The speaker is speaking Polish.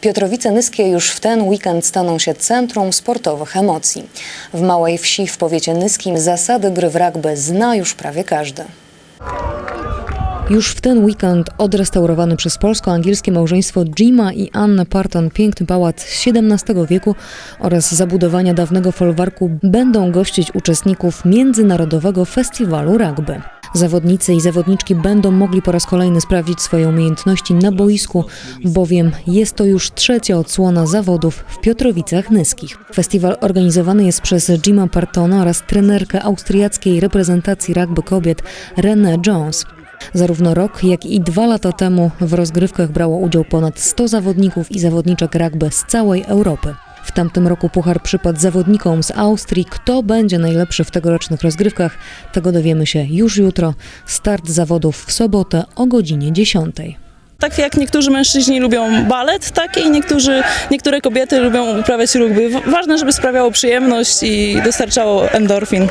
Piotrowice Nyskie już w ten weekend staną się centrum sportowych emocji. W małej wsi w powiecie nyskim zasady gry w rugby zna już prawie każdy. Już w ten weekend odrestaurowany przez polsko-angielskie małżeństwo Jima i Anny Parton piękny pałac z XVII wieku oraz zabudowania dawnego folwarku będą gościć uczestników Międzynarodowego Festiwalu Rugby. Zawodnicy i zawodniczki będą mogli po raz kolejny sprawdzić swoje umiejętności na boisku, bowiem jest to już trzecia odsłona zawodów w Piotrowicach Nyskich. Festiwal organizowany jest przez Jima Partona oraz trenerkę austriackiej reprezentacji rugby kobiet Renée Jones. Zarówno rok, jak i dwa lata temu w rozgrywkach brało udział ponad 100 zawodników i zawodniczek rugby z całej Europy. Tamtym roku puchar przypadł zawodnikom z Austrii. Kto będzie najlepszy w tegorocznych rozgrywkach, tego dowiemy się już jutro. Start zawodów w sobotę o godzinie 10. Tak jak niektórzy mężczyźni lubią balet, tak i niektórzy, niektóre kobiety lubią uprawiać rugby. Ważne, żeby sprawiało przyjemność i dostarczało endorfin.